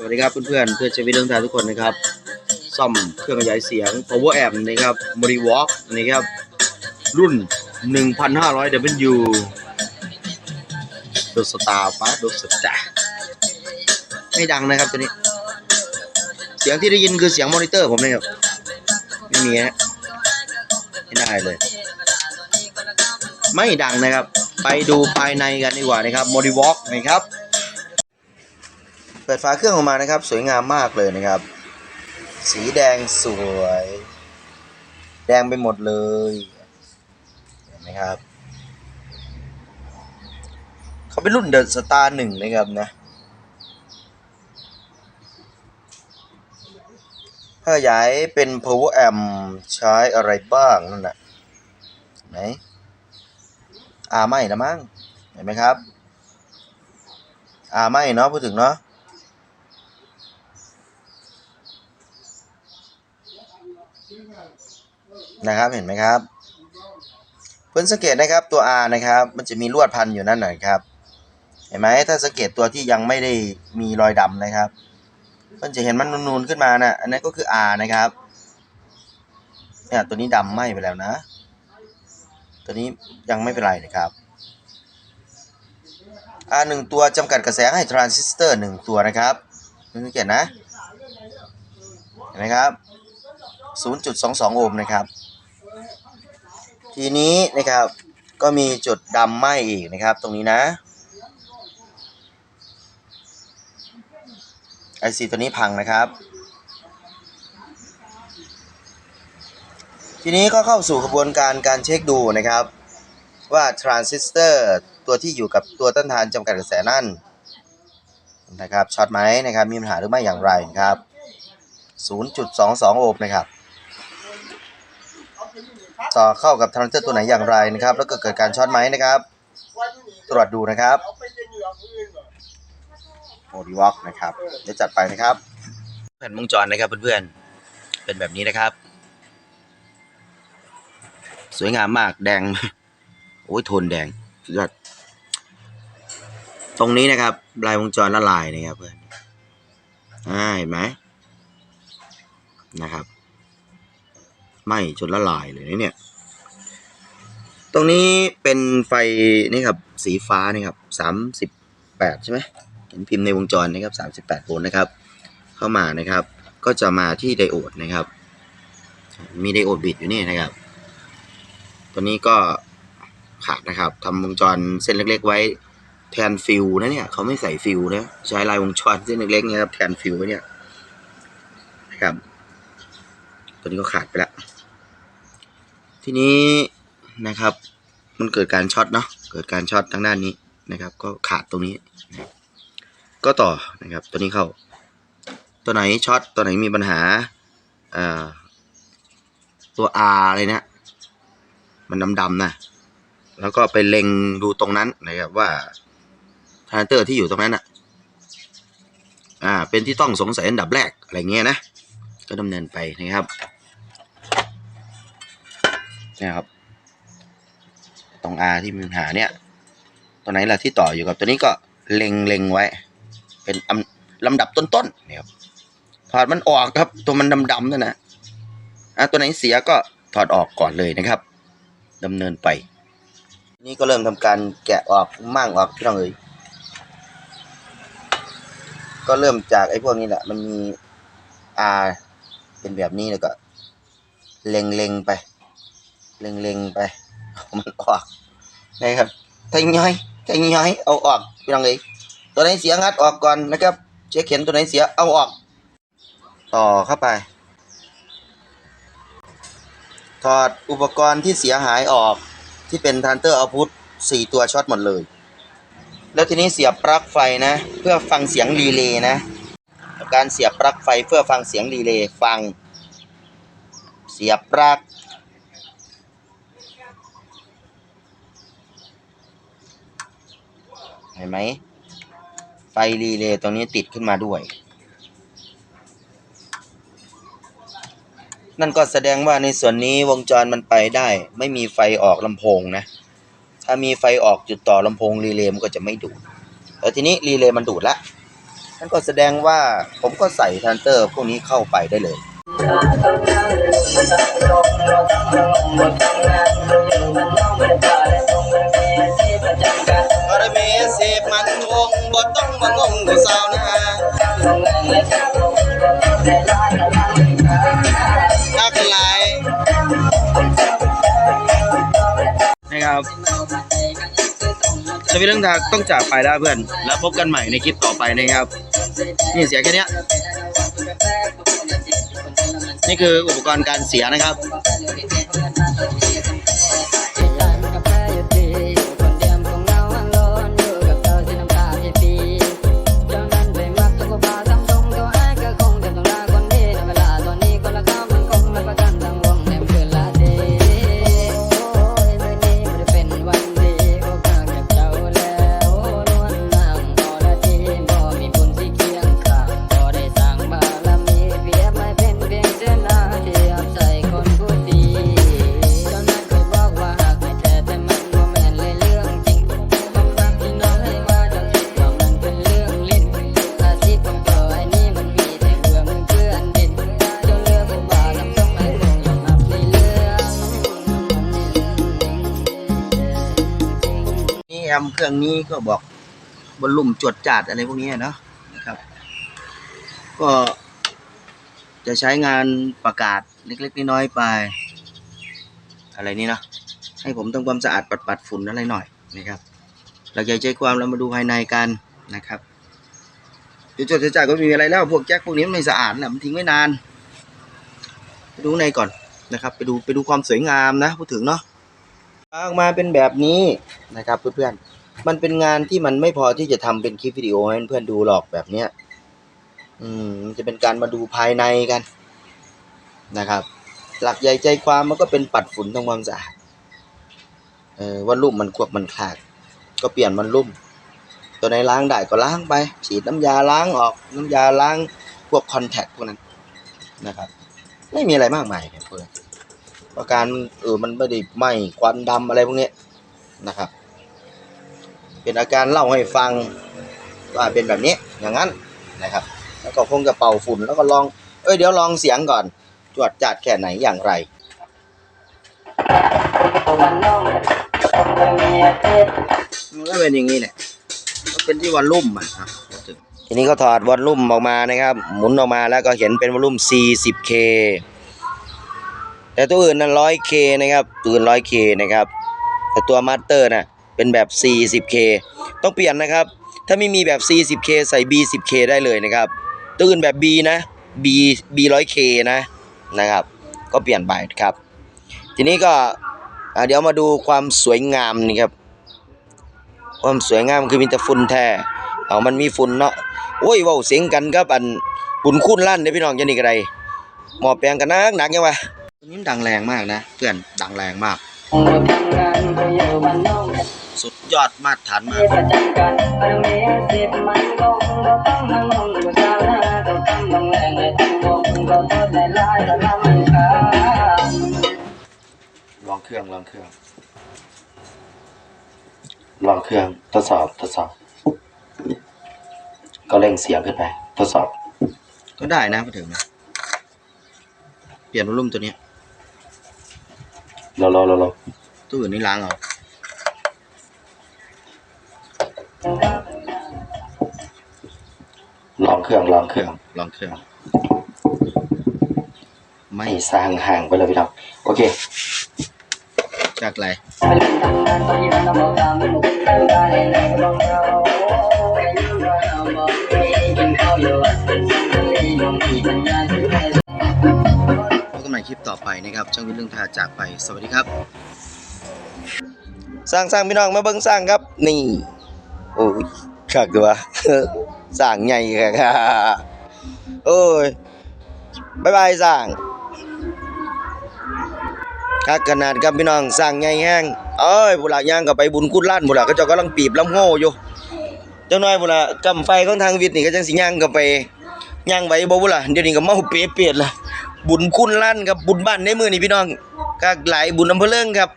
สวัสดีครับเพื่อนๆเพื่อนเชฟวิทย์เรื่องทางทุกคนนะครับ ซ่อมเครื่องขยายเสียง power amp นะครับ m o r i w a l k นะครับ รุ่น 1,500 W ดสตาร์ฟ้าดูสตาร์ไม่ดังนะครับตัวนี้ เสียงที่ได้ยินคือเสียงมอนิเตอร์ผมนะครับ ไม่มีฮะไม่ได้เลย ไม่ดังนะครับ ไปดูภายในกันดีกว่านะครับ m o r i w a l k นะครับ เปิดฝาเครื่องออกมานะครับ สวยงามมากเลยนะครับ สีแดงสวย แดงไปหมดเลยเห็นไหมครับเขาเป็นรุ่นเดอะสตาร์หนึ่งนะครับนะถ้าขยายเป็น power amp ใช้อะไรบ้างนั่นน่ะไหนอาไม่นะมั้งเห็นไหมครับอาไม่เนาะพูดถึงเนาะ นะครับเห็นไหมครับ เพื่อนสังเกตนะครับตัว R นะครับ มันจะมีลวดพันอยู่นั่นหน่อยครับ เห็นไหมถ้าสังเกตตัวที่ยังไม่ได้มีรอยดำนะครับเพื่อนจะเห็นมันนูนๆขึ้นมานะอันนั้นก็คือ R นะครับเนี่ยตัวนี้ดำไหมไปแล้วนะ ตัวนี้ยังไม่เป็นไรนะครับ R หนึ่งตัวจำกัดกระแสให้ทรานซิสเตอร์หนึ่งตัวนะครับเพื่อนสังเกตนะเห็นไหมครับ0.22 โอห์มนะครับ ทีนี้นะครับก็มีจุดดำไหม้อีกนะครับ ตรงนี้นะไอซีตัวนี้พังนะครับ ทีนี้ก็เข้าสู่กระบวนการการเช็คดูนะครับ ว่าทรานซิสเตอร์ตัวที่อยู่กับตัวต้านทานจำกัดกระแสนั่นนะครับช็อตไหมนะครับมีปัญหาหรือไม่อย่างไรนะครับ 0.22 โอห์มนะครับ ต่อเข้ากับทรานซิสเตอร์ตัวไหนอย่างไรนะครับ แล้วก็เกิดการช็อตไหมนะครับ ตรวจดูนะครับโมดีวอล์กนะครับเดี๋ยวจัดไปนะครับ แผ่นวงจรนะครับเพื่อนๆ เป็นแบบนี้นะครับ สวยงามมากแดง โอ้ยโทนแดงสุดยอดตรงนี้นะครับ ลายวงจรละลายนะครับเพื่อนอ่าเห็นไหมนะครับ ไหม้จนละลายเลยเนี่ย ตรงนี้เป็นไฟนี่ครับสีฟ้านี่ครับสามสิบแปดใช่ไหมเห็นพิมพ์ในวงจรนะครับสามสิบแปดโวลต์นะครับ เข้ามานะครับ ก็จะมาที่ไดโอดนะครับ มีไดโอดบิดอยู่นี่นะครับ ตัวนี้ก็ขาดนะครับทำวงจรเส้นเล็ก ๆ ไว้แทนฟิวนะเนี่ยเขาไม่ใส่ฟิวนะใช้ลายวงจรเส้นเล็กๆเนี่ยครับแทนฟิวไว้เนี่ยนะครับ ตัวนี้ก็ขาดไปแล้ว ทีนี้นะครับ มันเกิดการช็อตเนาะเกิดการช็อตทางด้านนี้นะครับ ก็ขาดตรงนี้นะก็ต่อนะครับ ตัวนี้เข้า ตัวไหนช็อตตัวไหนมีปัญหาอ่าตัว R อะไรเนี่ยมันดำๆนะแล้วก็ไปเล็งดูตรงนั้นนะครับว่าทานเตอร์ที่อยู่ตรงนั้นอะอ่าเป็นที่ต้องสงสัยอันดับแรกอะไรเงี้ยนะ ก็ดำเนินไปนะครับ นะครับ ตรง R ที่มีปัญหาเนี่ย ตัวไหนล่ะที่ต่ออยู่กับตัวนี้ก็เล็งเล็งไว้ เป็นลำดับต้นๆนี่ครับถอดมันออกครับ ตัวมันดำๆนั่นนะอะตัวไหนเสียก็ถอดออกก่อนเลยนะครับดำเนินไป นี่ก็เริ่มทำการแกะออกมั่งออกพี่น้องเอ๋ยก็เริ่มจากไอ้พวกนี้แหละ มันมี R เป็นแบบนี้แล้วก็ เล็งเล็งๆไป เล็งเล็งๆไปมันออกนะครับแทงย้อยแทงย้อยเอาออกพี่น้องเอ๋ยตัวไหนเสียงัดออกก่อนนะครับเช็คเห็นตัวไหนเสียเอาออก ต่อเข้าไป ถอดอุปกรณ์ที่เสียหายออกที่เป็นทันเตอร์เอาพุทสี่ตัวช็อตหมดเลย แล้วทีนี้เสียบปลั๊กไฟนะ เพื่อฟังเสียงรีเลย์นะ การเสียบปลั๊กไฟเพื่อฟังเสียงรีเลย์ฟัง เสียบปลั๊ก เห็นไหม ไฟรีเลย์ตรงนี้ติดขึ้นมาด้วย นั่นก็แสดงว่าในส่วนนี้วงจรมันไปได้ ไม่มีไฟออกลำโพงนะ ถ้ามีไฟออกจุดต่อลำโพงรีเลย์มันก็จะไม่ดูดแล้วทีนี้รีเลย์มันดูดละนั่นก็แสดงว่าผมก็ใส่ทันเตอร์พวกนี้เข้าไปได้เลย บารมีสิบมันคงบ่ต้องมางงกูสาวนานักหลายนะครับชีวิตเรื่องทางต้องจากไปแล้วเพื่อน แล้วพบกันใหม่ในคลิปต่อไปนะครับ นี่เสียแค่นี้นี่คืออุปกรณ์การเสียนะครับ เครื่องนี้ก็บอกบอลลุ่มจวดจัดอะไรพวกนี้เนาะนะครับ ก็จะใช้งานประกาศเล็กๆน้อยๆไป อะไรนี่เนาะให้ผมทำความสะอาดปัดปัดฝุ่นอะไรหน่อยนะครับหลักใหญ่ใจความเรามาดูภายในกันนะครับจุดจดจัดก็มีอะไรแล้วพวกแจ็คพวกนี้มันไม่สะอาดนะมันทิ้งไว้นานไปดูในก่อนนะครับ ไปดูไปดูความสวยงามนะพูดถึงเนาะออกมาเป็นแบบนี้นะครับเพื่อนๆ มันเป็นงานที่มันไม่พอที่จะทำเป็นคลิปวิดีโอให้เพื่อนดูหรอกแบบเนี้ย อืมจะเป็นการมาดูภายในกันนะครับ หลักใหญ่ใจความมันก็เป็นปัดฝุ่นทำความสะอาดเออวันรุ่มมันควบมันขาด ก็เปลี่ยนมันรุ่ม ตัวไหนล้างได้ก็ล้างไป ฉีดน้ำยาล้างออกน้ำยาล้างพวกคอนแทคพวกนั้นนะครับ ไม่มีอะไรมากมายครับเพื่อนประการเออมันไม่ได้ไหม้ควันดำอะไรพวกนี้นะครับ เป็นอาการเล่าให้ฟังว่าเป็นแบบนี้อย่างนั้นนะครับ แล้วก็คงจะเป่าฝุ่นแล้วก็ลองเอ้ยเดี๋ยวลองเสียงก่อนจวดจัดแค่ไหนอย่างไรวันน้องคงมีอาทิตย์มันก็เป็นอย่างนี้แหละก็เป็นที่วอลลุ่มอะอะพูดถึงทีนี้ก็ถอดวอลลุ่มออกมานะครับ หมุนออกมาแล้วก็เห็นเป็นวอลลุ่ม 40K แต่ตัวอื่นนั้น 100K นะครับตัวอื่น 100K นะครับ แต่ตัวมาสเตอร์น่ะ เป็นแบบ 40K ต้องเปลี่ยนนะครับ ถ้าไม่มีแบบ 40K ใส่ B10K ได้เลยนะครับตัวอื่นแบบ B นะ B B100K นะนะครับ ก็เปลี่ยนไปครับ ทีนี้ก็เดี๋ยวมาดูความสวยงามนี่ครับ ความสวยงามคือมีแต่ฝุ่นแท้เอามันมีฝุ่นเนาะโอ้ยเว้าเสียงกันครับอันบุญคุณลั่นเด้อพี่น้องจะนี่ก็ได้หมอแปลงกันนักหนักยังวะตัวนี้มดังแรงมากนะ เพื่อนดังแรงมาก สุดยอดมาตรฐานมากลองเครื่องลองเครื่องลองเครื่องทดสอบทดสอบ ก็เร่งเสียงขึ้นไป ทดสอบ ก็ได้นะมาถึงนะ เปลี่ยนรุ่มตัวนี้ รอรอรอรอตัวอื่นนี่ล้างเอาลองเครื่องลองเครื่องลองเครื่อง ไม่ ให้สร้างห่างไปเลยพี่น้องโอเค จากอะไรไป คลิปต่อไปนะครับช่างวิทย์เรื่องทาจากไปสวัสดีครับ สร้างสร้างพี่น้องมาเบิ่งสร้างครับ นี่โอ้ยขักตัวสร้างใหญ่ค่ะโอ้ยบายบายสร้างคักขนาดครับพี่น้องสร้างใหญ่แห้งเอ้ยบุหลาย่างก็ไปบุญกุดล้านบุหลาก็เจ้ากำลังปีบลำโง่อยู่จังน้อยบุหลากำไฟของทางวิทย์นี่ก็จังสิย่างก็ไปย่างไว้บ่บุหลาเดี๋ยวนี้ก็เมาเปียเปียดละ บุญคุณลั่นครับบุญบ้านในมือนี่พี่น้องก็หลายบุญอำเภอเลิงครับ